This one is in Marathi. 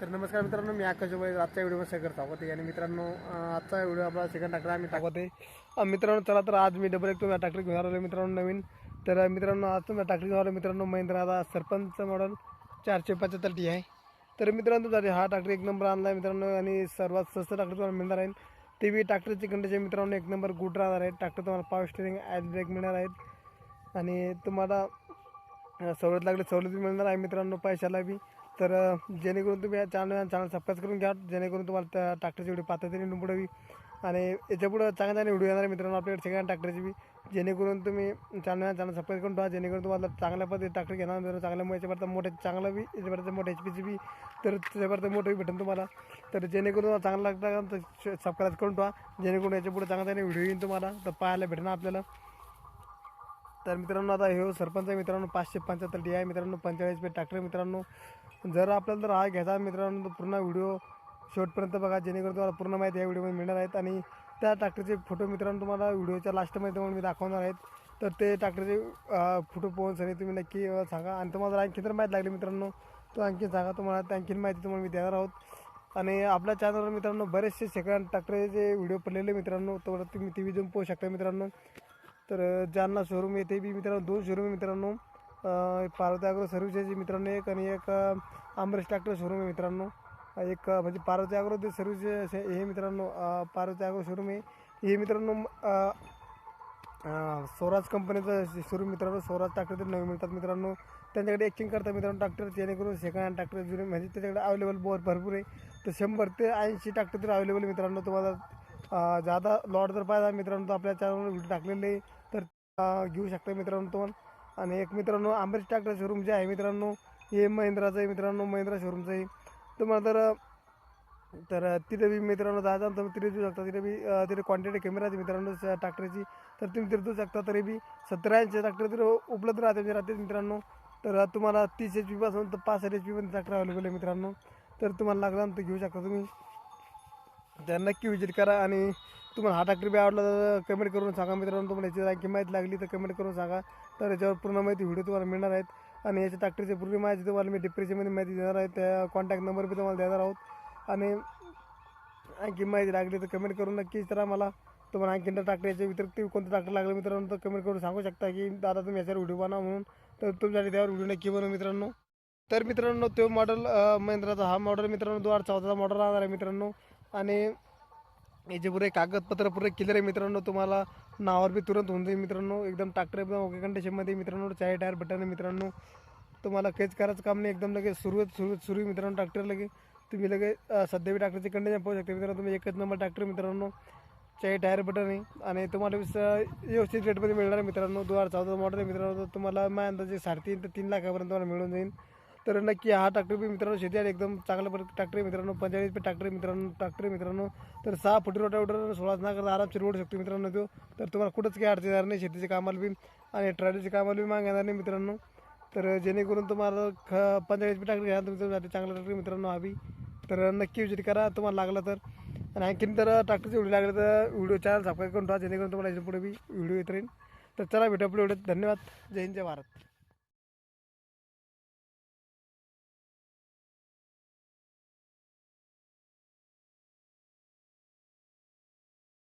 तर नमस्कार मित्रांनो मी आकाश वैद्य आजच्या व्हिडिओमध्ये सगळं टाकत आहे. आणि मित्रांनो आजचा व्हिडिओ आपला सेकंड टाकला आम्ही टाकत आहे. मित्रांनो चला तर आज मी डबल एक तुम्ही ट्रॅक्टर घेऊन आलो मित्रांनो नवीन. तर मित्रांनो आज तुम्ही ट्रॅक्टर घेऊन आलो मित्रांनो महिंद्रा सरपंच मॉडल चारशे पंच्याहत्तर टी आहे. तर मित्रांनो तुमचा हा ट्रॅक्टर एक नंबर आणला आहे मित्रांनो. आणि सर्वात स्वस्त ट्रॅक्टर तुम्हाला मिळणार आहे. ते बी ट्रॅक्टरची कंडिशन मित्रांनो एक नंबर गुड राहणार आहे. ट्रॅक्टर तुम्हाला पावर स्टेरिंग ॲज ब्रेक मिळणार आहेत. आणि तुम्हाला सवलत लागली सवलत मिळणार आहे मित्रांनो पैशाला बी. तर जेणेकरून तुम्ही या चॅनल चॅनल सबस्क्राईब करून घ्या. जेणेकरून तुम्हाला त्या ट्रॅक्टरची व्हिडिओ पातळीने येईल आणि याच्यापुढं चांगल्या चांगले व्हिडिओ येणार आहे मित्रांनो आपल्याकडे सगळ्या ट्रॅक्टरची बी. जेणेकरून तुम्ही चॅनल चॅनल सबस्क्राईब करून ठेवा. जेणेकरून तुम्हाला चांगल्या पद्धती ट्रॅक्टर घेणार मित्रांनो चांगल्या याच्यापर्यंत मोठे चांगलं बी याच्यापर्यंत मोठं एच पीची बी तर त्याच्यापर्यंत मोठं बी भेटेल तुम्हाला. तर जेणेकरून तुम्हाला चांगलं लागतं तर सबस्क्राईब करून ठेवा. जेणेकरून याच्यापुढे चांगल्या चांगले व्हिडिओ येईन तुम्हाला तर पाहायला भेटणार आपल्याला. तर मित्रांनो आता हे हो सरपंच मित्रांनो पाचशे पंच्याहत्तर डी आहे मित्रांनो पंचेचाळीस पे ट्रॅक्टर मित्रांनो. जर आपल्याला जर हा घ्यायचा मित्रांनो तर पूर्ण व्हिडिओ शेवटपर्यंत बघा जेणेकरून तुम्हाला पूर्ण माहिती या व्हिडिओमध्ये मिळणार आहेत. आणि त्या ट्रॅक्टरचे फोटो मित्रांनो तुम्हाला व्हिडिओच्या लास्टमध्ये तुम्हाला मी दाखवणार आहेत. तर ते ट्रॅक्टरचे फोटो पोहोच आणि तुम्ही नक्की सांगा. आणि तुम्हाला जर आणखी जर माहिती लागली मित्रांनो तो आणखी सांगा. तुम्हाला आणखीन माहिती तुम्हाला मी देणार आहोत. आणि आपल्या चॅनलवर मित्रांनो बरेचसे सेकंड ट्रॅक्टरचे व्हिडिओ पडलेले मित्रांनो तर तुम्ही टी व्ही जाऊन पोहू शकता मित्रांनो. तर ज्यांना शोरूम येते बी मित्रांनो दोन शोरूम मित्रांनो. पार्वती अग्रो सर्व्हिसेस मित्रांनो एक आणि एक अ, ट्रॅक्टर शोरूम आहे मित्रांनो. एक म्हणजे पार्वती अग्रो ते सर्व्हिसेस हे मित्रांनो पार्वती अग्रो शोरूम आहे. हे मित्रांनो स्वराज कंपनीचं शोरूम मित्रांनो स्वराज ट्रॅक्टर ते नवीन मिळतात मित्रांनो. त्यांच्याकडे एक्सचेंज करतात मित्रांनो ट्रॅक्टर जेणेकरून सेकंड हँड ट्रॅक्टर जुने म्हणजे त्याच्याकडे अवेलेबल बहुत भरपूर आहे. तर शंभर ते ऐंशी ट्रॅक्टर तर अवेलेबल मित्रांनो. तुम्हाला जादा लॉट जर पाहिजे मित्रांनो तर आपल्या चॅनलवर व्हिडिओ टाकलेले तर घेऊ शकता मित्रांनो तुम्हाला. आणि एक मित्रांनो आंबेज ट्रॅक्टर शोरूम जे आहे मित्रांनो हे महिंद्राचं आहे मित्रांनो महिंद्रा शोरूमचं आहे. तुम्हाला तर तर तिथे बी मित्रांनो जायचं तर तिथे देऊ शकता. तिथे बी तिथे क्वांटिटी कमी राहते मित्रांनो ट्रॅक्टरची तर तुम्ही तिथे देऊ शकता तरी बी सतरा ऐंशी ट्रॅक्टर तिथे उपलब्ध राहते म्हणजे राहते मित्रांनो. तर तुम्हाला तीस एच पीपासून तर पाच एच पीपर्यंत ट्रॅक्टर अवेलेबल आहे मित्रांनो. तर तुम्हाला लागला तर घेऊ शकता तुम्ही. तर नक्की विजिट करा आणि तुम्हाला हा ट्रॅक्टर बी आवडला तर कमेंट करून सांगा मित्रांनो. तुम्हाला याची आणखी माहिती लागली तर कमेंट करून सांगा. तर याच्यावर पूर्ण माहिती व्हिडिओ तुम्हाला मिळणार आहेत. आणि याच्या ट्रॅक्टरची पूर्ण माहिती तुम्हाला मी डिप्रेशनमध्ये माहिती देणार आहे. त्या कॉन्टॅक्ट नंबर बी तुम्हाला देणार आहोत. आणि आणखी माहिती लागली तर कमेंट करून नक्कीच तर मला तुम्हाला आणखी ट्रॅक्टर याच्या व्यतिरिक्त कोणतं ट्रॅक्टर लागलं मित्रांनो तर कमेंट करून सांगू शकता की दादा तुम्ही याच्यावर व्हिडिओ बनवा म्हणून. तर तुमच्यासाठी त्यावर व्हिडिओ नक्की बनवा मित्रांनो. तर मित्रांनो तो मॉडेल महिंद्राचा हा मॉडेल मित्रांनो दोन हजार चौदाचा मॉडेल राहणार आहे मित्रांनो. आणि याचे पुरे कागदपत्र पुरे क्लिअर आहे मित्रांनो तुम्हाला नावावर बी तुरंत होऊन जाईल मित्रांनो. एकदम टाकरे एकदम ओके कंडिशनमध्ये मित्रांनो चाय टायर बटन आहे मित्रांनो. तुम्हाला काहीच करायचं काम नाही एकदम लगेच सुरू सुरू सुरू मित्रांनो ट्रॅक्टर लगे तुम्ही लगेच सध्या बी ट्रॅक्टरची कंडिशन पाहू शकता मित्रांनो. तुम्ही एकच नंबर ट्रॅक्टर मित्रांनो. चाय टायर बटन आहे. आणि तुम्हाला व्यवस्थित रेटमध्ये मिळणार मित्रांनो. दोन हजार चौदा मॉडेल आहे मित्रांनो. तर तुम्हाला माझ्या अंदाजे साडेतीन ते तीन लाखापर्यंत तुम्हाला मिळून जाईल. तर नक्की हा ट्रॅक्टर बी मित्रांनो शेती आहे एकदम चांगला ट्रॅक्टर मित्रांनो पंचाळीस पे ट्रॅक्टर मित्रांनो ट्रॅक्टर मित्रांनो. तर सहा फुटी रोटावेटर सोळा ना करता आरामशीर रोड शकतो मित्रांनो तो. तर तुम्हाला कुठंच काही अडचण येणार नाही शेतीच्या कामाला बी आणि ट्रॅलीच्या कामाला बी माग येणार नाही मित्रांनो. तर जेणेकरून तुम्हाला ख पंचाळीस पे ट्रॅक्टर घ्या तुमच्यासाठी चांगला ट्रॅक्टर मित्रांनो हवी तर नक्की विजिट करा तुम्हाला लागला तर. आणि आणखीन तर ट्रॅक्टरचे व्हिडिओ लागले तर व्हिडिओ चॅनल सबस्क्राईब करून ठेवा जेणेकरून तुम्हाला याच्यापुढे बी व्हिडिओ येत राहील तर चला भेटा आपल्या व्हिडिओ धन्यवाद. जय हिंद जय भारत.